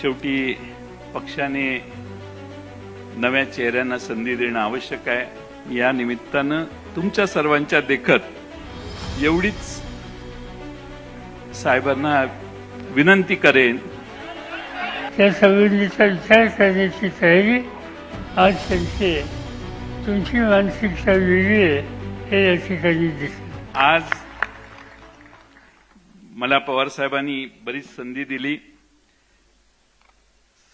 शेवटी पक्षाने नव्या चेहऱ्यांना संधी देणं आवश्यक आहे. या निमित्तानं तुमच्या सर्वांच्या देखत एवढीच साहेबांना विनंती करेन. त्या संबंधीचा विचार करण्याची तयारी आज त्यांची तुमची मानसिकता वेगळी आहे हे या ठिकाणी दिसतं. आज मला पवार साहेबांनी बरीच संधी दिली.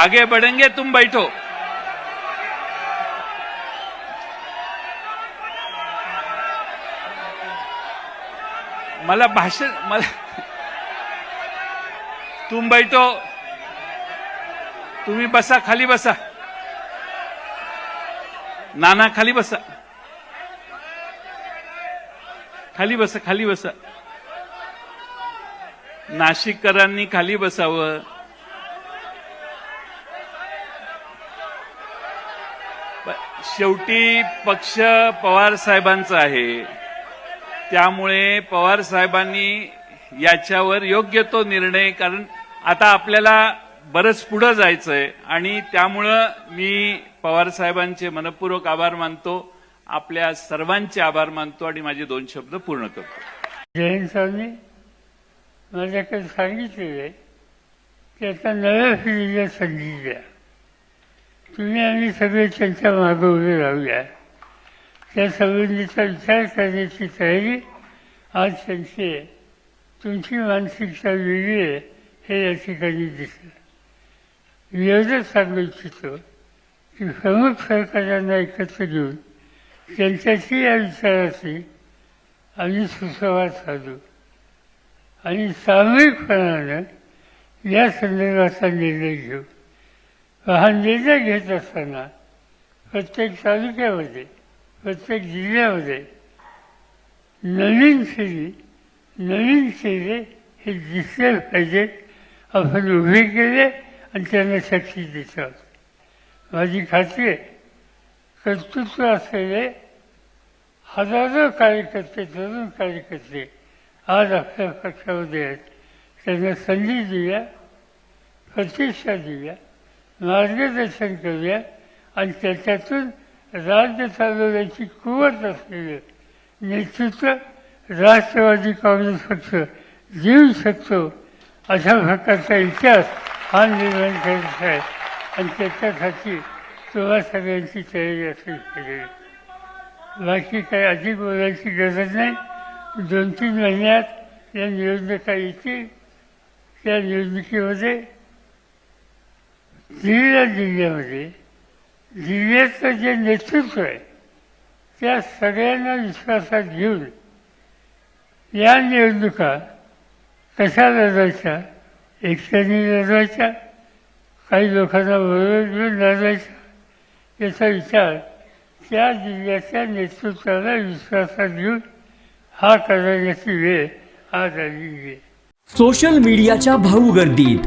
आगे बढ़ेंगे तुम बैठो। मला भाषण मला तुम बैठो। तुम्ही बसा खाली बसा। नाना खाली बसा। खाली बसा खाली बसा। नाशिककरांनी खाली बसावं। शेवटी पक्ष पवार साहेबांचा आहे. त्यामुळे पवार साहेबांनी याच्यावर योग्य तो निर्णय कारण आता आपल्याला बरंच पुढं जायचंय. आणि त्यामुळं मी पवार साहेबांचे मनपूर्वक आभार मानतो आपल्या सर्वांचे आभार मानतो आणि माझे दोन शब्द पूर्ण करतो. जयंत सरांनी माझ्याकडे सांगितलेलं आहे की आता नव्या पिढीला संधी द्या. तुम्ही आम्ही सगळे त्यांच्या मागे उभे राहूया. त्या संबंधीचा विचार करण्याची तयारी आज त्यांची आहे. तुमची मानसिकता वेगळी आहे हे या ठिकाणी दिसलं. एवढंच सांगू इच्छितो की प्रमुख सरकारांना एकत्र घेऊन त्यांच्याशी या विचाराशी आम्ही सुसंवाद साधू. आणि सामूहिकपणानं या संदर्भाचा निर्णय घेऊ. हा निर्णय घेत असताना प्रत्येक तालुक्यामध्ये प्रत्येक जिल्ह्यामध्ये नवीन पिढी नवीन चेहरे हे दिसले पाहिजेत आपण उभे केले आणि त्यांना शक्ती देत माझी खात्री आहे कर्तृत्व असलेले हजारो कार्यकर्ते तरुण कार्यकर्ते आज आपल्या पक्षामध्ये आहेत. त्यांना संधी देऊया प्रतिष्ठा दिल्या. मार्गदर्शन करूया आणि त्याच्यातून राज्य चालवण्याची कुवत असलेलं नेतृत्व राष्ट्रवादी काँग्रेस पक्ष देऊ शकतो अशा प्रकारचा इतिहास हा निर्माण करायचा आहे. आणि त्याच्यासाठी तुम्हा सगळ्यांची तयारी असली पाहिजे बाकी काही अधिक बोलायची गरज नाही. दोन तीन महिन्यात या निवडणुका येतील. त्या निवडणुकीमध्ये दिल्लीला जिल्ह्यामध्ये जिल्ह्याचं जे नेतृत्व आहे त्या सगळ्यांना विश्वासात घेऊन या निवडणुका कशा लढवायच्या एकट्याने लढवायच्या काही लोकांना बरोबर घेऊन लढवायच्या याचा विचार त्या जिल्ह्याच्या नेतृत्वाला विश्वासात घेऊन हा करण्याची वेळ आज आलेली आहे. सोशल मीडियाच्या भाऊ गर्दीत